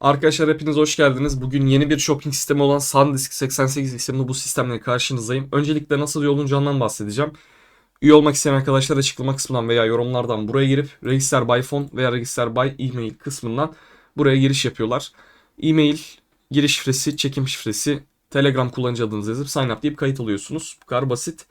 Arkadaşlar hepiniz hoş geldiniz. Bugün yeni bir shopping sistemi olan SanDisk 88 isimli bu sistemle karşınızdayım. Öncelikle nasıl üye olunacağından bahsedeceğim. Üye olmak isteyen arkadaşlar açıklama kısmından veya yorumlardan buraya girip Register by Phone veya Register by Email kısmından buraya giriş yapıyorlar. E-mail, giriş şifresi, çekim şifresi, Telegram kullanıcı adınızı yazıp sign up deyip kayıt alıyorsunuz. Bu kadar basit.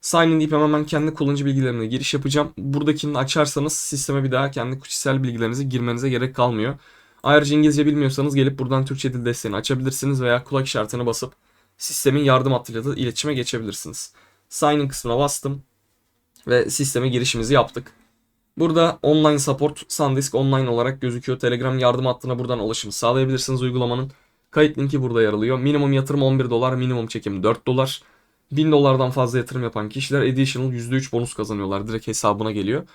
Sign in deyip hemen ben kendi kullanıcı bilgilerine giriş yapacağım. Buradakini açarsanız sisteme bir daha kendi kişisel bilgilerinizi girmenize gerek kalmıyor. Ayrıca İngilizce bilmiyorsanız gelip buradan Türkçe dil desteğini açabilirsiniz veya kulak işaretine basıp sistemin yardım hattıyla da iletişime geçebilirsiniz. Sign in kısmına bastım ve sisteme girişimizi yaptık. Burada online support SanDisk online olarak gözüküyor. Telegram yardım hattına buradan ulaşım sağlayabilirsiniz uygulamanın. Kayıt linki burada yer alıyor. Minimum yatırım 11 dolar, minimum çekim 4 dolar. 1000 dolardan fazla yatırım yapan kişiler additional %3 bonus kazanıyorlar. Direkt hesabına geliyor.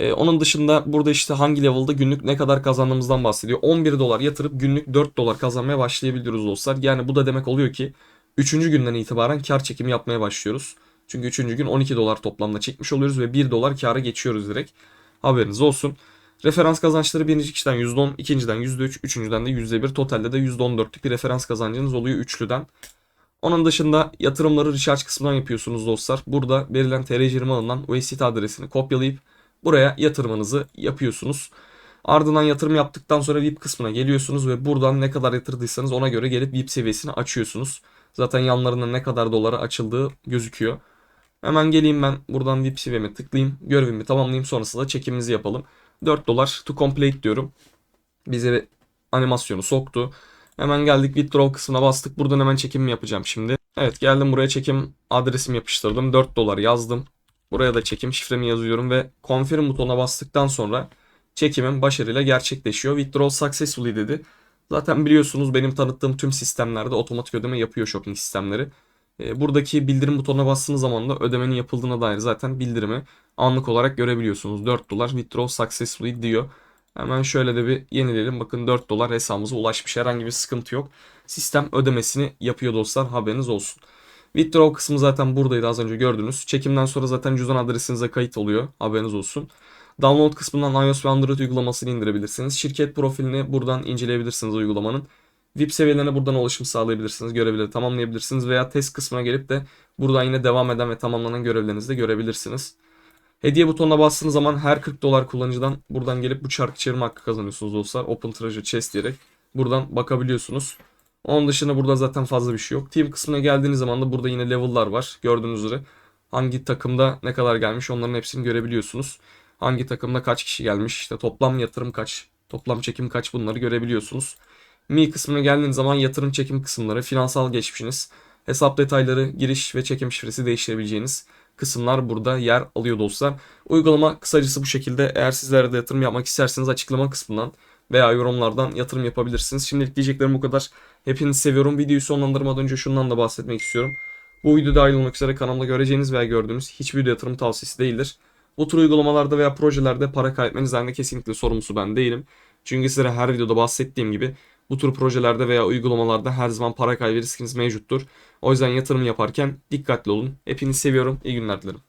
Ee, onun dışında burada işte hangi level'da günlük ne kadar kazandığımızdan bahsediyor. 11 dolar yatırıp günlük 4 dolar kazanmaya başlayabiliyoruz dostlar. Yani bu da demek oluyor ki 3. günden itibaren kar çekimi yapmaya başlıyoruz. Çünkü 3. gün 12 dolar toplamda çekmiş oluyoruz ve 1 dolar kâra geçiyoruz direkt. Haberiniz olsun. Referans kazançları birinci kişiden %10, ikinciden %3, üçüncüden de %1, totalde de %14'lük bir referans kazancınız oluyor üçlüden. Onun dışında yatırımları recharge kısmından yapıyorsunuz dostlar. Burada verilen TR20 alınan USDT adresini kopyalayıp buraya yatırımınızı yapıyorsunuz. Ardından yatırım yaptıktan sonra VIP kısmına geliyorsunuz ve buradan ne kadar yatırdıysanız ona göre gelip VIP seviyesini açıyorsunuz. Zaten yanlarında ne kadar dolara açıldığı gözüküyor. Hemen geleyim ben buradan VIP seviyeme tıklayayım. Görevimi tamamlayayım sonrasında çekimimizi yapalım. 4 dolar to complete diyorum. Bize animasyonu soktu. Hemen geldik withdraw kısmına bastık. Buradan hemen çekimimi yapacağım şimdi. Evet geldim buraya çekim adresimi yapıştırdım. 4 dolar yazdım. Buraya da çekim şifremi yazıyorum ve confirm butonuna bastıktan sonra çekimim başarıyla gerçekleşiyor. Withdraw successfully dedi. Zaten biliyorsunuz benim tanıttığım tüm sistemlerde otomatik ödeme yapıyor shopping sistemleri. E, Buradaki bildirim butonuna bastığınız zaman da ödemenin yapıldığına dair zaten bildirimi anlık olarak görebiliyorsunuz. 4 dolar withdraw successfully diyor. Hemen şöyle de bir yenileyelim. Bakın 4 dolar hesabımıza ulaşmış. Herhangi bir sıkıntı yok. Sistem ödemesini yapıyor dostlar. Haberiniz olsun. Withdraw kısmı zaten buradaydı az önce gördünüz. Çekimden sonra zaten cüzdan adresinize kayıt oluyor. Haberiniz olsun. Download kısmından iOS ve Android uygulamasını indirebilirsiniz. Şirket profilini buradan inceleyebilirsiniz uygulamanın. VIP seviyelerine buradan ulaşım sağlayabilirsiniz. Görevleri tamamlayabilirsiniz. Veya test kısmına gelip de buradan yine devam eden ve tamamlanan görevlerinizi de görebilirsiniz. Hediye butonuna bastığınız zaman her 40 dolar kullanıcıdan buradan gelip bu çarkı çevirme hakkı kazanıyorsunuz dostlar. Open Treasure Chest diyerek buradan bakabiliyorsunuz. Onun dışında burada zaten fazla bir şey yok. Team kısmına geldiğiniz zaman da burada yine level'lar var. Gördüğünüz üzere hangi takımda ne kadar gelmiş onların hepsini görebiliyorsunuz. Hangi takımda kaç kişi gelmiş, işte toplam yatırım kaç, toplam çekim kaç bunları görebiliyorsunuz. Mi kısmına geldiğiniz zaman yatırım çekim kısımları, finansal geçmişiniz, hesap detayları, giriş ve çekim şifresi değiştirebileceğiniz kısımlar burada yer alıyor dostlar. Uygulama kısacası bu şekilde. Eğer sizler de yatırım yapmak isterseniz açıklama kısmından veya yorumlardan yatırım yapabilirsiniz. Şimdilik diyeceklerim bu kadar. Hepinizi seviyorum. Videoyu sonlandırmadan önce şundan da bahsetmek istiyorum. Bu videoda dahil olmak üzere kanalda göreceğiniz veya gördüğünüz hiçbir video yatırım tavsiyesi değildir. Bu tür uygulamalarda veya projelerde para kaybetmeniz halinde kesinlikle sorumlusu ben değilim. Çünkü sizlere her videoda bahsettiğim gibi bu tür projelerde veya uygulamalarda her zaman para kaybı riskiniz mevcuttur. O yüzden yatırım yaparken dikkatli olun. Hepinizi seviyorum. İyi günler dilerim.